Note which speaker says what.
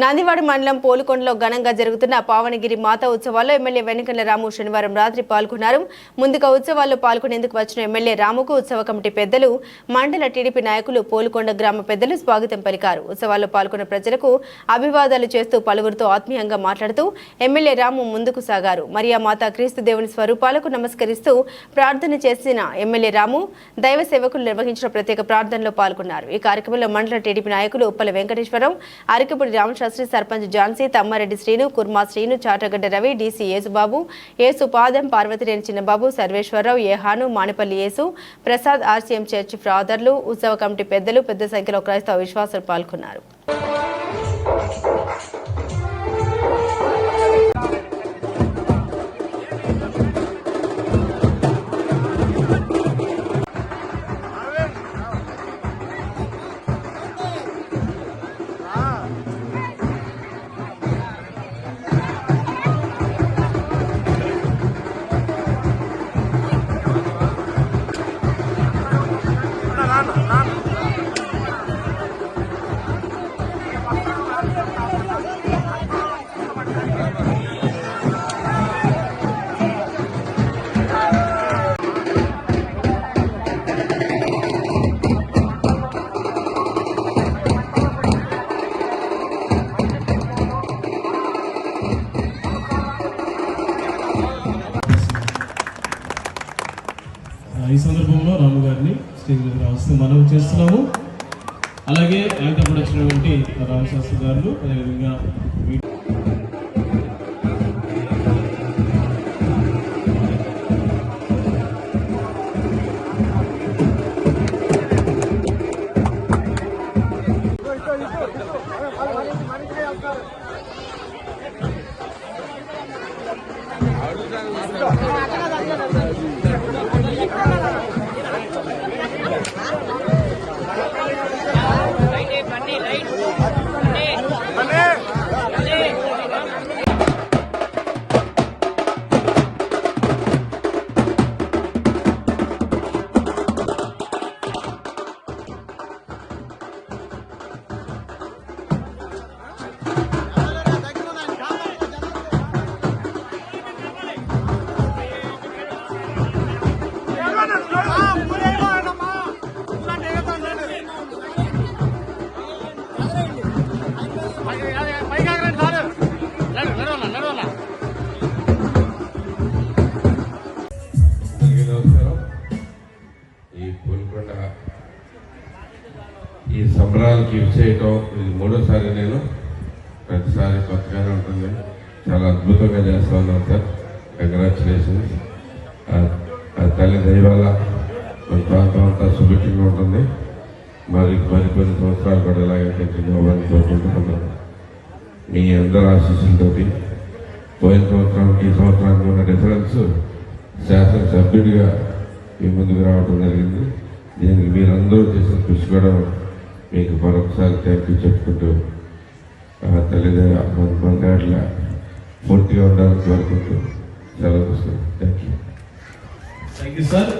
Speaker 1: నందివాడ మండలం పోలుకొండలో ఘనంగా జరుగుతున్న పావనగిరి మాతా ఉత్సవాల్లో ఎమ్మెల్యే వెనుకల రాము శనివారం రాత్రి పాల్గొన్నారు. ముందుగా ఉత్సవాల్లో పాల్గొనేందుకు వచ్చిన ఎమ్మెల్యే రాముకు ఉత్సవ కమిటీ పెద్దలు మండల టీడీపీ నాయకులు పోలుకొండ గ్రామ పెద్దలు స్వాగతం పలికారు. ఉత్సవాల్లో పాల్గొన్న ప్రజలకు అభివాదాలు చేస్తూ పలువురితో ఆత్మీయంగా మాట్లాడుతూ ఎమ్మెల్యే రాము ముందుకు సాగారు. మరియా మాతా క్రీస్తు దేవుని స్వరూపాలకు నమస్కరిస్తూ ప్రార్థన చేసిన ఎమ్మెల్యే రాము దైవ సేవకులు నిర్వహించిన ప్రత్యేక ప్రార్థనలో పాల్గొన్నారు. ఈ కార్యక్రమంలో మండల టీడీపీ నాయకులు ఉప్పల వెంకటేశ్వరం అరకపూడి రామశాస్త్రి సర్పంచ్ ఝాన్సీ తమ్మారెడ్డి శ్రీను కుర్మా శ్రీను చాటగడ్డ రవి డీసీ యేసుబాబు యేసు పాదం పార్వతిరేని చిన్నబాబు సర్వేశ్వరరావు ఏహాను మాణిపల్లి యేసు ప్రసాద్ ఆర్సీఎం చర్చి ఫాదర్లు ఉత్సవ కమిటీ పెద్దలు పెద్ద సంఖ్యలో క్రైస్తవ విశ్వాసులు పాల్గొన్నారు.
Speaker 2: ఈ సందర్భంలో రాము గారిని స్టేజ్ మీద రావాల్సింది మనం చేస్తున్నాము. అలాగే యాంకర్ వచ్చినటువంటి రామశాస్త్రి గారు అదేవిధంగా
Speaker 3: ఈ సంబరాలకి చేయటం ఇది మూడోసారి నేను ప్రతిసారి కొత్తగానే ఉంటుంది. చాలా అద్భుతంగా చేస్తా ఉన్నాను సార్ కంగ్రాచులేషన్స్ తల్లి దయవల్ల మన ప్రాంతం అంతా సుభిక్షంగా ఉంటుంది. మరి మరికొన్ని సంవత్సరాలు కూడా ఇలాగే కంటిన్యూ అవ్వాలని కోరుకుంటున్నాను. మీ అందరి ఆశీస్సులతోటి పోయిన సంవత్సరానికి ఈ సంవత్సరానికి ఉన్న డిఫరెన్స్ శాసనసభ్యుడిగా మీ ముందుకు రావడం జరిగింది. దీనికి మీరందరూ చేసిన కృషి కూడా మీకు మరొకసారి థ్యాంక్ యూ చెప్పుకుంటూ ఆ తల్లిదండ్రుల మన బంగారుల పూర్తిగా ఉండాలని కోరుకుంటూ సెలవు thank you
Speaker 2: thank you sir.